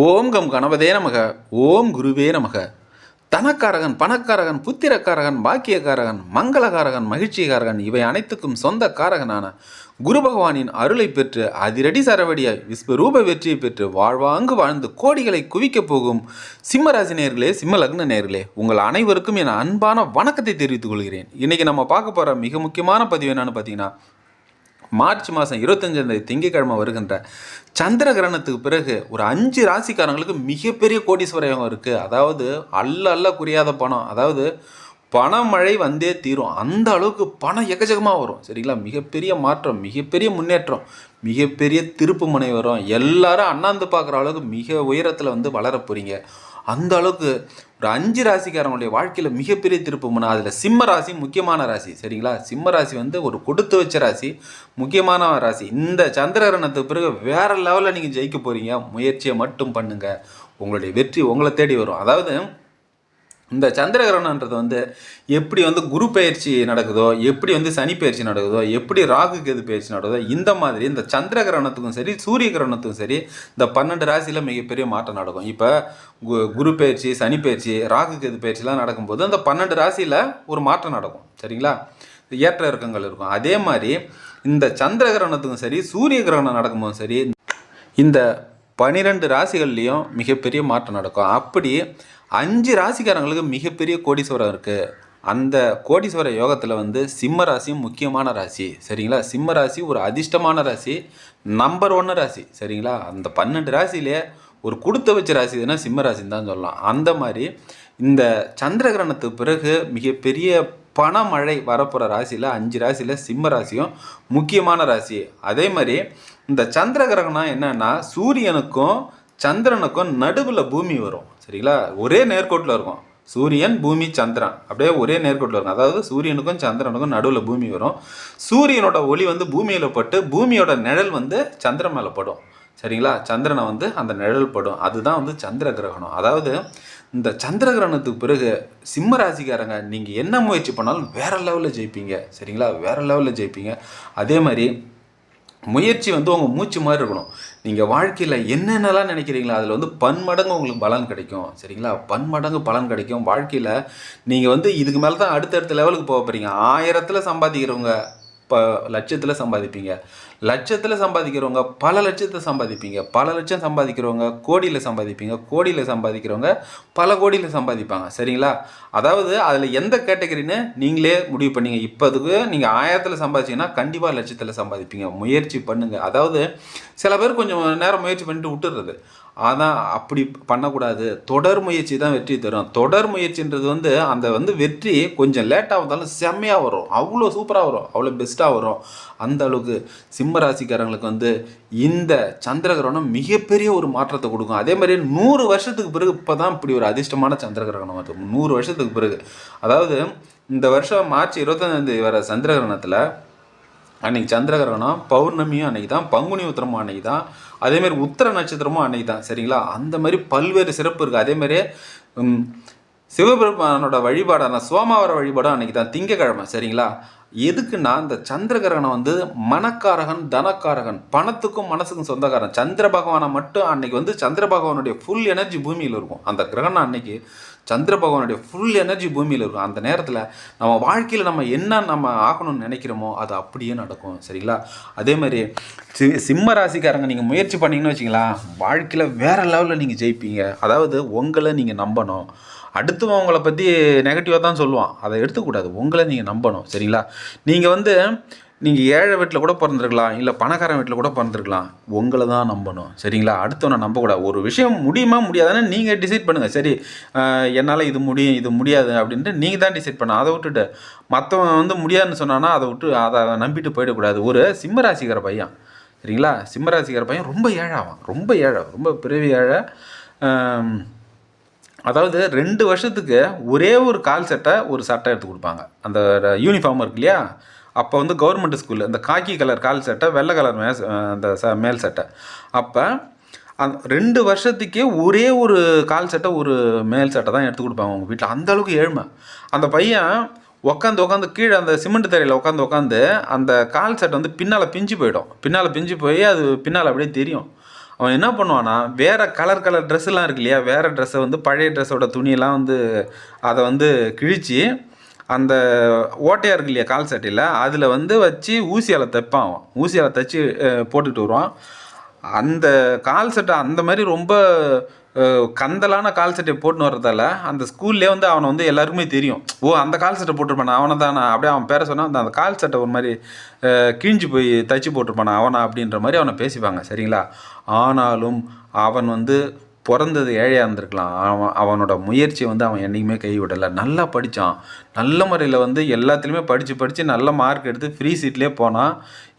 ஓம் come கணபதே நமக ஓம் குருவே நமக. தனக்காரகன் பணக்காரகன் புத்திரக்காரகன் பாக்கியக்காரகன் மங்களகாரகன் மகிழ்ச்சிகாரகன் இவை அனைத்துக்கும் சொந்த காரகனான குரு பகவானின் அருளை பெற்று அதிரடி சரவடியாய் விஸ்வரூப வெற்றியை பெற்று வாழ்வாங்கு வாழ்ந்து கோடிகளை குவிக்கப் போகும் சிம்மராசி நேர்களே சிம்ம லக்ன நேர்களே உங்கள் அனைவருக்கும் என் அன்பான வணக்கத்தை தெரிவித்துக் கொள்கிறேன். இன்னைக்கு நம்ம பார்க்க போகிற மிக முக்கியமான பதிவு என்னன்னு பார்த்தீங்கன்னா மார்ச் மாதம் இருபத்தஞ்சாம் தேதி வருகின்ற சந்திர கிரகணத்துக்கு பிறகு ஒரு அஞ்சு ராசிக்காரங்களுக்கு மிகப்பெரிய கோடீஸ்வர யோகம் இருக்குது அதாவது அல்ல அல்ல குறியாத பணம். அதாவது பணமழை வந்தே தீரும். அந்த அளவுக்கு பணம் எக்கச்சக்கமாக வரும். சரிங்களா? மிகப்பெரிய மாற்றம் மிகப்பெரிய முன்னேற்றம் மிகப்பெரிய திருப்பு முனை வரும். எல்லாரும் அண்ணாந்து பார்க்குற அளவுக்கு மிக உயரத்தில் வந்து வளர போகிறீங்க அந்த அளவுக்கு ஒரு அஞ்சு ராசிக்காரங்களுடைய வாழ்க்கையில் மிகப்பெரிய திருப்பம்னா அதில் சிம்ம ராசி முக்கியமான ராசி சரிங்களா? சிம்ம ராசி வந்து ஒரு கொடுத்து வச்ச ராசி முக்கியமான ராசி. இந்த சந்திரகரணத்துக்கு பிறகு வேறு லெவலில் நீங்கள் ஜெயிக்க போகிறீங்க முயற்சியை மட்டும் பண்ணுங்கள் உங்களுடைய வெற்றி உங்களை தேடி வரும். அதாவது இந்த சந்திரகிரகணன்றது வந்து எப்படி வந்து குரு பயிற்சி நடக்குதோ எப்படி வந்து சனி பயிற்சி நடக்குதோ எப்படி ராகு கேது பயிற்சி நடக்குதோ இந்த மாதிரி இந்த சந்திர கிரகணத்துக்கும் சரி சூரிய கிரகணத்துக்கும் சரி இந்த பன்னெண்டு ராசியில் மிகப்பெரிய மாற்றம் நடக்கும். இப்போ கு குரு பயிற்சி சனி பயிற்சி ராகு கேது பயிற்சிலாம் நடக்கும்போது அந்த பன்னெண்டு ராசியில் ஒரு மாற்றம் நடக்கும். சரிங்களா? ஏற்ற இறக்கங்கள் இருக்கும். அதே மாதிரி இந்த சந்திர கிரகணத்துக்கும் சரி சூரிய கிரகணம் நடக்கும்போதும் சரி இந்த பனிரெண்டு ராசிகள்லேயும் மிகப்பெரிய மாற்றம் நடக்கும். அப்படி அஞ்சு ராசிக்காரங்களுக்கு மிகப்பெரிய கோடீஸ்வரம் இருக்குது அந்த கோடீஸ்வர யோகத்தில் வந்து சிம்ம ராசியும் முக்கியமான ராசி. சரிங்களா? சிம்ம ராசி ஒரு அதிர்ஷ்டமான ராசி. நம்பர் ஒன்று ராசி. சரிங்களா? அந்த பன்னெண்டு ராசியிலே ஒரு கொடுத்து வச்ச ராசி எதுனா சிம்ம ராசின்னு தான் சொல்லலாம். அந்த மாதிரி இந்த சந்திர கிரகணத்துக்கு பிறகு மிகப்பெரிய பணமழை வரப்போகிற ராசியில் அஞ்சு ராசியில் சிம்ம ராசியும் முக்கியமான ராசி. அதே மாதிரி இந்த சந்திர கிரகணம் என்னன்னா சூரியனுக்கும் சந்திரனுக்கும் நடுவில் பூமி வரும். சரிங்களா? ஒரே நேர்கோட்டில் இருக்கும். சூரியன் பூமி சந்திரன். அப்படியே ஒரே நேர்கோட்டில் இருக்கும். அதாவது சூரியனுக்கும் சந்திரனுக்கும் நடுவில் பூமி வரும். சூரியனோட ஒளி வந்து பூமியில் பட்டு பூமியோட நிழல் வந்து சந்திரன் மேலே படும். சரிங்களா? சந்திரனை வந்து அந்த நிழல் படும். அதுதான் வந்து சந்திர கிரகணம் அதாவது இந்த சந்திர கிரகணத்துக்கு பிறகு சிம்ம ராசிக்காரங்க நீங்கள் என்ன முயற்சி பண்ணாலும் வேறு லெவலில் ஜெயிப்பீங்க. சரிங்களா? வேறு லெவலில் ஜெயிப்பீங்க. அதே மாதிரி முயற்சி வந்து உங்கள் மூச்சு மாதிரி இருக்கணும். நீங்கள் வாழ்க்கையில் என்னென்னலாம் நினைக்கிறீங்களோ அதில் வந்து பன்மடங்கு உங்களுக்கு பலன் கிடைக்கும். சரிங்களா? பன்மடங்கு பலன் கிடைக்கும். வாழ்க்கையில் நீங்கள் வந்து இதுக்கு மேலே தான் அடுத்தடுத்த லெவலுக்கு போக போகிறீங்க ஆயிரத்தில் சம்பாதிக்கிறவங்க ப லட்சத்தில் சம்பாதிப்பீங்க. லட்சத்தில் சம்பாதிக்கிறவங்க பல லட்சத்தை சம்பாதிப்பீங்க. பல லட்சம் சம்பாதிக்கிறவங்க கோடியில் சம்பாதிப்பீங்க. கோடியில் சம்பாதிக்கிறவங்க பல கோடியில் சம்பாதிப்பாங்க. சரிங்களா? அதாவது அதில் எந்த கேட்டகரின்னு நீங்களே முடிவு பண்ணீங்க. இப்போதுக்கு நீங்கள் ஆயிரத்தில் சம்பாதிச்சீங்கன்னா கண்டிப்பாக லட்சத்தில் சம்பாதிப்பீங்க. முயற்சி பண்ணுங்கள் அதாவது சில பேர் கொஞ்சம் நேரம் முயற்சி பண்ணிட்டு விட்டுறது ஆனால் அப்படி பண்ணக்கூடாது. தொடர் முயற்சி தான் வெற்றி தரும். தொடர் முயற்சின்றது வந்து அந்த வந்து வெற்றி கொஞ்சம் லேட்டாக வந்தாலும் செம்மையாக வரும். அவ்வளோ சூப்பராக வரும். அவ்வளோ பெஸ்ட்டாக வரும். அந்த அளவுக்கு சிம்ம ராசிக்காரங்களுக்கு வந்து இந்த சந்திரகிரகணம் மிகப்பெரிய ஒரு மாற்றத்தை கொடுக்கும். அதே மாதிரி நூறு வருஷத்துக்கு பிறகு இப்போ தான் இப்படி ஒரு அதிர்ஷ்டமான சந்திரகிரகணம் வருது. நூறு வருஷத்துக்கு பிறகு. அதாவது இந்த வருஷம் மார்ச் இருபத்தஞ்சாந்தேதி வர சந்திரகிரகணத்தில் அன்னைக்கு சந்திரகிரகணம் பௌர்ணமியும் அன்றைக்கி தான் பங்குனி உத்திரமும் அன்றைக்கி தான் அதேமாதிரி உத்திர நட்சத்திரமும் அன்னைக்கு தான் சரிங்களா? அந்த மாதிரி பல்வேறு சிறப்பு இருக்குது அதேமாதிரியே சிவபெருமானோட வழிபாடான சோமாவர வழிபாடும் அன்னைக்கு தான் திங்கக்கிழமை சரிங்களா? எதுக்குன்னா இந்த சந்திர கிரகணம் வந்து மனக்காரகன் தனக்காரகன் பணத்துக்கும் மனசுக்கும் சொந்தக்காரன். சந்திர பகவானை மட்டும் அன்னைக்கு வந்து சந்திர பகவானுடைய ஃபுல் எனர்ஜி பூமியில் இருக்கும். அந்த கிரகணம் அன்னைக்கு சந்திர பகவானுடைய ஃபுல் எனர்ஜி பூமியில் இருக்கும். அந்த நேரத்தில் நம்ம வாழ்க்கையில் நம்ம என்ன நம்ம ஆகணும்னு நினைக்கிறோமோ அது அப்படியே நடக்கும் சரிங்களா? அதே மாதிரி சி சிம்ம ராசிக்காரங்க நீங்கள் முயற்சி பண்ணிங்கன்னு வச்சிங்களா வாழ்க்கையில் வேறு லெவலில் நீங்கள் ஜெயிப்பீங்க. அதாவது உங்களை நீங்கள் நம்பணும். அடுத்தவன் உங்களை பற்றி நெகட்டிவாக தான் சொல்லுவான். அதை எடுத்துக்கூடாது. உங்களை நீங்கள் நம்பணும். சரிங்களா? நீங்கள் வந்து நீங்கள் ஏழை வீட்டில் கூட பிறந்திருக்கலாம். இல்லை பணக்காரன் வீட்டில் கூட பிறந்திருக்கலாம். உங்களை தான் நம்பணும். சரிங்களா? அடுத்தவனை நம்பக்கூடாது. ஒரு விஷயம் முடியுமா முடியாதானே நீங்கள் டிசைட் பண்ணுங்கள் சரி என்னால் இது முடியும் இது முடியாது அப்படின்ட்டு நீங்கள் தான் டிசைட் பண்ண அதை விட்டுட்டு மற்றவன் வந்து முடியாதுன்னு சொன்னான்னா அதை விட்டு அதை நம்பிட்டு போயிடக்கூடாது. ஒரு சிம்மராசிக்கிற பையன். சரிங்களா? சிம்மராசிக்கிற பையன் ரொம்ப ஏழாவான் ரொம்ப ஏழை. ரொம்ப பிறவி ஏழை. அதாவது ரெண்டு வருஷத்துக்கு ஒரே ஒரு கால் சட்டை ஒரு சட்டை எடுத்து கொடுப்பாங்க. அந்த யூனிஃபார்ம் இருக்கு இல்லையா? அப்போ வந்து கவர்மெண்ட் ஸ்கூலில் இந்த காக்கி கலர் கால் சட்டை வெள்ளை கலர் மே அந்த ச மேல் சட்டை. அப்போ அந் ரெண்டு வருஷத்துக்கே ஒரே ஒரு கால் சட்டை ஒரு மேல் சட்டை தான் எடுத்து கொடுப்பாங்க அவங்க வீட்டில் அந்த அளவுக்கு ஏழ்மை. அந்த பையன் உட்காந்து உட்காந்து கீழே அந்த சிமெண்ட் தரையில் உட்காந்து உட்காந்து அந்த கால் சட்டை வந்து பின்னால் பிஞ்சு போயிடும். பின்னால் பிஞ்சு போய் அது பின்னால் அப்படியே தெரியும். அவன் என்ன பண்ணுவான்னா வேறு கலர் கலர் ட்ரெஸ்ஸெல்லாம் இருக்கு இல்லையா வேறு ட்ரெஸ்ஸை வந்து பழைய ட்ரெஸ்ஸோட துணியெல்லாம் வந்து அதை வந்து கிழித்து அந்த ஓட்டையாக இருக்கு இல்லையா கால் சட்டையில் அதில் வந்து வச்சு ஊசியால் தைப்பான் அவன். ஊசியால் தைச்சி அஹ், போட்டுட்டு வருவான். அந்த கால் சட்டை அந்த மாதிரி ரொம்ப கந்தலான கால் சட்டை போட்டுன்னு வர்றதால அந்த ஸ்கூல்லே வந்து அவனை வந்து எல்லாருக்குமே தெரியும். ஓ அந்த கால் சட்டை போட்டிருப்பானா? அவனை தானே அப்படியே அவன் பேர சொன்னால் அந்த அந்த கால் சட்டை ஒரு மாதிரி கிழிஞ்சு போய் தைச்சி போட்டிருப்பானா? அவனா? அப்படின்ற மாதிரி அவனை பேசிப்பாங்க சரிங்களா? ஆனாலும் அவன் வந்து பிறந்தது ஏழையாக இருந்திருக்கலாம். அவன் அவனோட முயற்சி வந்து அவன் என்றைக்குமே கைவிடலை. நல்லா படித்தான் நல்ல முறையில் வந்து எல்லாத்துலேயுமே படித்து படித்து நல்ல மார்க் எடுத்து ஃப்ரீ சீட்லேயே போனான்.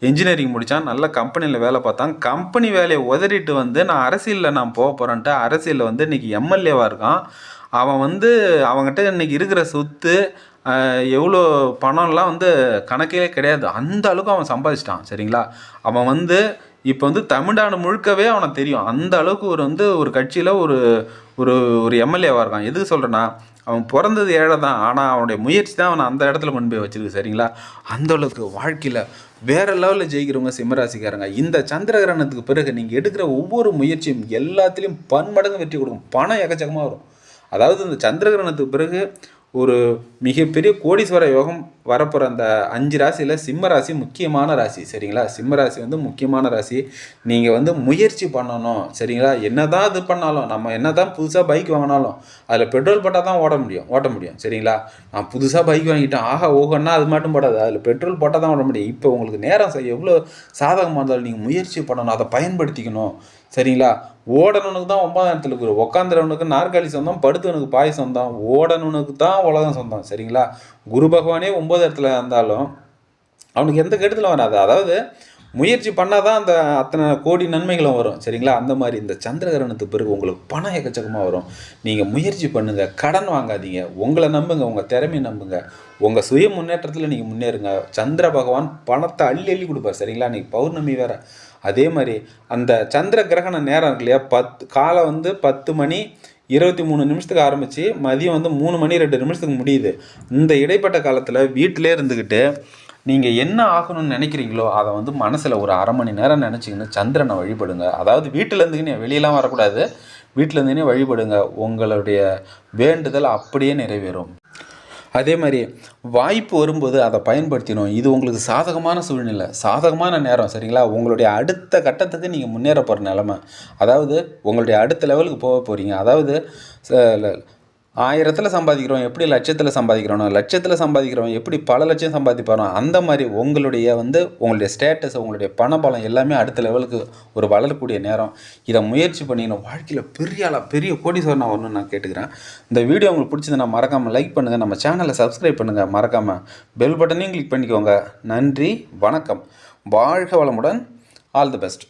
இன்ஜினியரிங் முடித்தான் நல்ல கம்பெனியில் வேலை பார்த்தான். கம்பெனி வேலையை உதறிட்டு வந்து நான் அரசியலில் நான் போக போகிறேன்ட்டு அரசியலில் வந்து இன்றைக்கி எம்எல்ஏவாக இருக்கான். அவன் வந்து அவங்ககிட்ட இன்றைக்கி இருக்கிற சொத்து எவ்வளோ பணம்லாம் வந்து கணக்கே கிடையாது. அந்த அளவுக்கு அவன் சம்பாதிச்சிட்டான். சரிங்களா? அவன் வந்து இப்போ வந்து தமிழ்நாடு முழுக்கவே அவனை தெரியும். அந்த அளவுக்கு ஒரு வந்து ஒரு கட்சியில் ஒரு ஒரு ஒரு எம்எல்ஏவாக இருக்கான். எதுக்கு சொல்கிறேன்னா அவன் பிறந்தது ஏழை தான் ஆனால் அவனுடைய முயற்சி தான் அவனை அந்த இடத்துல கொண்டு போய் வச்சிருக்கு சரிங்களா? அந்த அளவுக்கு வாழ்க்கையில் வேற லெவலில் ஜெயிக்கிறவங்க சிம்மராசிக்காரங்க. இந்த சந்திர கிரகணத்துக்கு பிறகு நீங்கள் எடுக்கிற ஒவ்வொரு முயற்சியும் எல்லாத்துலேயும் பன்மடங்கு வெற்றி கொடுக்கும். பணம் எக்கச்சக்கமாக வரும். அதாவது இந்த சந்திர கிரகணத்துக்கு பிறகு ஒரு மிகப்பெரிய கோடீஸ்வர யோகம் வரப்போகிற அந்த அஞ்சு ராசியில் சிம்ம ராசி முக்கியமான ராசி சரிங்களா? சிம்ம ராசி வந்து முக்கியமான ராசி. நீங்கள் வந்து முயற்சி பண்ணணும் சரிங்களா? என்ன தான் இது பண்ணாலும் நம்ம என்ன தான் புதுசாக பைக் வாங்கினாலும் அதில் பெட்ரோல் போட்டால் தான் ஓட முடியும் ஓட்ட முடியும் சரிங்களா? நான் புதுசாக பைக் வாங்கிட்டேன் ஆஹா ஓகன்னா அது மட்டும் போடாது. அதில் பெட்ரோல் போட்டால் தான் ஓட முடியும். இப்போ உங்களுக்கு நேரம் செய்ய எவ்வளோ சாதகமாக இருந்தாலும் நீங்கள் முயற்சி பண்ணணும் அதை பயன்படுத்திக்கணும் சரிங்களா? ஓடணுனுக்கு தான் ஒன்பதாம் இடத்துல இருக்குது உட்காந்துறவனுக்கு நாற்காலி சொந்தம் படுத்தவனுக்கு பாய் சொந்தம் ஓடணுனுக்கு தான் உலகம் சொந்தம் சரிங்களா? குரு பகவானே ஒன்பது இடத்துல இருந்தாலும் அவனுக்கு எந்த கெடுதலும் வராது. அதாவது முயற்சி பண்ணால் தான் அந்த அத்தனை கோடி நன்மைகளும் வரும் சரிங்களா? அந்த மாதிரி இந்த சந்திரகிரகணத்துக்கு பிறகு உங்களுக்கு பணம் எக்கச்சக்கமாக வரும். நீங்கள் முயற்சி பண்ணுங்கள் கடன் வாங்காதீங்க. உங்களை நம்புங்க உங்கள் திறமையை நம்புங்க. உங்கள் சுய முன்னேற்றத்தில் நீங்கள் முன்னேறுங்க. சந்திர பகவான் பணத்தை அள்ளி அள்ளி கொடுப்பார் சரிங்களா? இன்னைக்கு பௌர்ணமி வேறு. அதே மாதிரி அந்த சந்திர கிரகண நேரம் இருக்கு இல்லையா? பத்து காலை வந்து பத்து மணி இருபத்தி மூணு நிமிஷத்துக்கு ஆரம்பித்து மதியம் வந்து மூணு மணி ரெண்டு நிமிஷத்துக்கு முடியுது. இந்த இடைப்பட்ட காலத்தில் வீட்டிலே இருந்துக்கிட்டு நீங்கள் என்ன ஆகணும்னு நினைக்கிறீங்களோ அதை வந்து மனசில் ஒரு அரை மணி நேரம் நினச்சிங்கன்னு சந்திரனை வழிபடுங்க. அதாவது வீட்டிலேருந்துக்கினே வெளியெல்லாம் வரக்கூடாது. வீட்டிலேருந்துனே வழிபடுங்க. உங்களுடைய வேண்டுதல் அப்படியே நிறைவேறும். அதே மாதிரி வாய்ப்பு வரும்போது அதை பயன்படுத்தினோம். இது உங்களுக்கு சாதகமான சூழ்நிலை. சாதகமான நேரம் சரிங்களா? உங்களுடைய அடுத்த கட்டத்துக்கு நீங்கள் முன்னேற போகிற நிலமை. அதாவது உங்களுடைய அடுத்த லெவலுக்கு போக போகிறீங்க அதாவது ச- ஆயிரத்தில் சம்பாதிக்கிறோம் எப்படி லட்சத்தில் சம்பாதிக்கிறானோ லட்சத்தில் சம்பாதிக்கிறவன் எப்படி பல லட்சம் சம்பாதிப்பாரோ அந்த மாதிரி உங்களுடைய வந்து உங்களுடைய ஸ்டேட்டஸ் உங்களுடைய பணபலம் எல்லாமே அடுத்த லெவலுக்கு ஒரு வளரக்கூடிய நேரம். இதை முயற்சி பண்ணிக்கணும் வாழ்க்கையில் பெரிய ஆளாக பெரிய கோடீஸ்வரன் வரணும்னு நான் கேட்டுக்கிறேன். இந்த வீடியோ உங்களுக்கு பிடிச்சதுன்னா மறக்காமல் லைக் பண்ணுங்கள் நம்ம சேனலை சப்ஸ்கிரைப் பண்ணுங்கள் மறக்காமல் பெல் பட்டனையும் கிளிக் பண்ணிக்கோங்க. நன்றி வணக்கம். வாழ்க வளமுடன். All the best